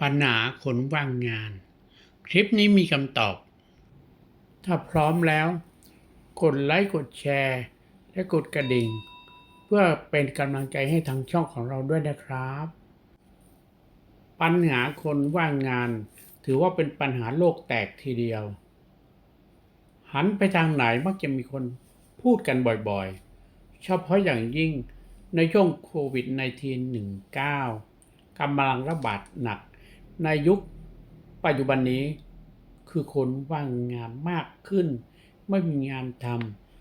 ปัญหาคนว่างงาน คลิปนี้มีคำตอบ ถ้าพร้อมแล้ว กดไลค์กดแชร์ และกดกระดิ่ง เพื่อเป็นกำลังใจให้ทางช่องของเราด้วยนะครับ ปัญหาคนว่างงาน ถือว่าเป็นปัญหาโลกแตกทีเดียว หันไปทางไหนมักจะมีคนพูดกันบ่อยๆ เฉพาะอย่างยิ่งในช่วงโควิด -19 19กำลังระบาดหนัก ในยุคปัจจุบันนี้ คือคนว่างงานมากขึ้น ไม่มีงานท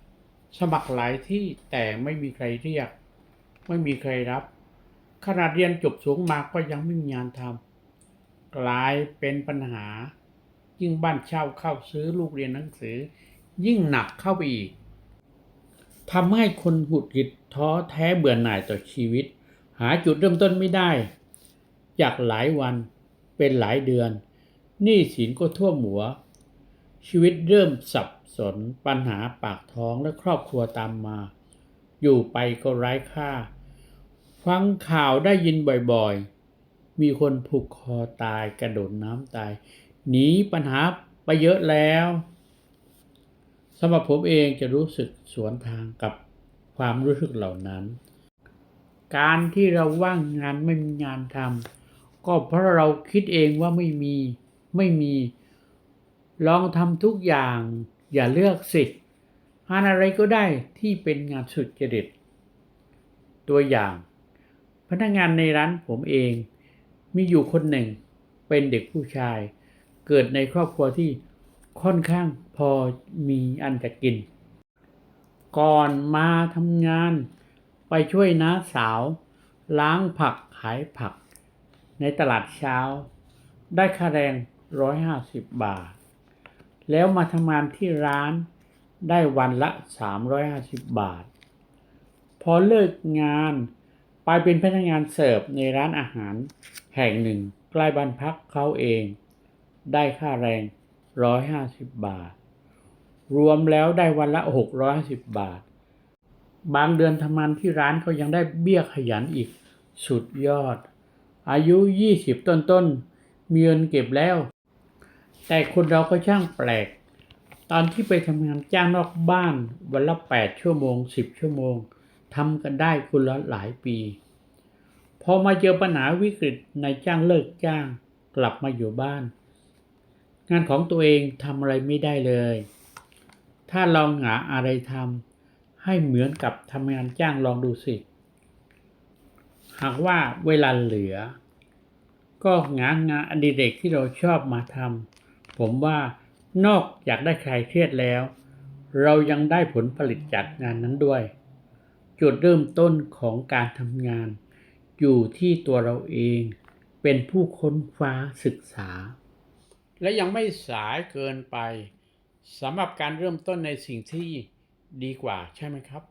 ำสมัครหลายที่แต่ไม่มีใครเรียก ไม่มีใครรับ ขนาดเรียนจบสูงมาก็ยังไม่มีงานทำกลายเป็นปัญหา ยิ่งบ้านเช่าเข้าซื้อลูกเรียนหนังสือ ยิ่งหนักเข้าไปอีกทำให้คนหงุดหงิดท้อแท้เบื่อหน่ายต่อชีวิต หาจุดเริ่มต้นไม่ได้ จากหลายวัน เป็นหลายเดือนหนี้สินก็ท่วมหัว ชีวิตเริ่มสับสนปัญหาปากท้องและครอบครัวตามมา อยู่ไปก็ไร้ค่า ฟังข่าวได้ยินบ่อยๆ มีคนผูกคอตายกระโดดน้ำตายหนีปัญหาไปเยอะแล้วสำหรับผมเองจะรู้สึกสวนทางกับความรู้สึกเหล่านั้น การที่เราว่างงานไม่มีงานทำ ก็เพราะเราคิดเองว่าไม่มีไม่มี ลองทำทุกอย่าง อย่าเลือกสิงานอะไรก็ได้ที่เป็นงานสุดจริตตัวอย่าง พนักงานในร้านผมเอง มีอยู่คนหนึ่งเป็นเด็กผู้ชาย เกิดในครอบครัวที่ค่อนข้างพอมีอันจะกิน ก่อนมาทำงานไปช่วยน้าสาว ล้างผักขายผัก ในตลาดเช้า ได้ค่าแรงร้อยห้าสิบาท แล้วมาทำงานที่ร้านได้วันละสามร้อยห้าสิบาท พอเลิกงานไปเป็นพนักงานเสิร์ฟในร้านอาหารแห่งหนึ่งใกล้บ้านพักเขาเอง ได้ค่าแรงร้อยห้าสิบาท รวมแล้วได้วันละหกร้อยสิบบาท บางเดือนทำงานที่ร้านเขายังได้เบี้ยขยันอีกสุดยอด อายุยี่สิบต้นๆมีเงินเก็บแล้ว แต่คนเราก็ช่างแปลก ตอนที่ไปทำงานจ้างนอกบ้านวันละแปดชั่วโมงสิบชั่วโมงทำกันได้คนละหลายปี พอมาเจอปัญหาวิกฤตในจ้างเลิกจ้างกลับมาอยู่บ้าน งานของตัวเองทำอะไรไม่ได้เลย ถ้าลองหาอะไรทำให้เหมือนกับทำงานจ้างลองดูสิ หากว่าเวลาเหลือ ก็หานงานอดิเรกที่เราชอบมาทำผมว่านอกจากได้คลายเครียดแล้ว เรายังได้ผลผลิตจากงานนั้นด้วย จุดเริ่มต้นของการทำงาน อยู่ที่ตัวเราเอง เป็นผู้ค้นคว้าศึกษา และยังไม่สายเกินไปสำหรับการเริ่มต้นในสิ่งที่ดีกว่าใช่ไหมครับ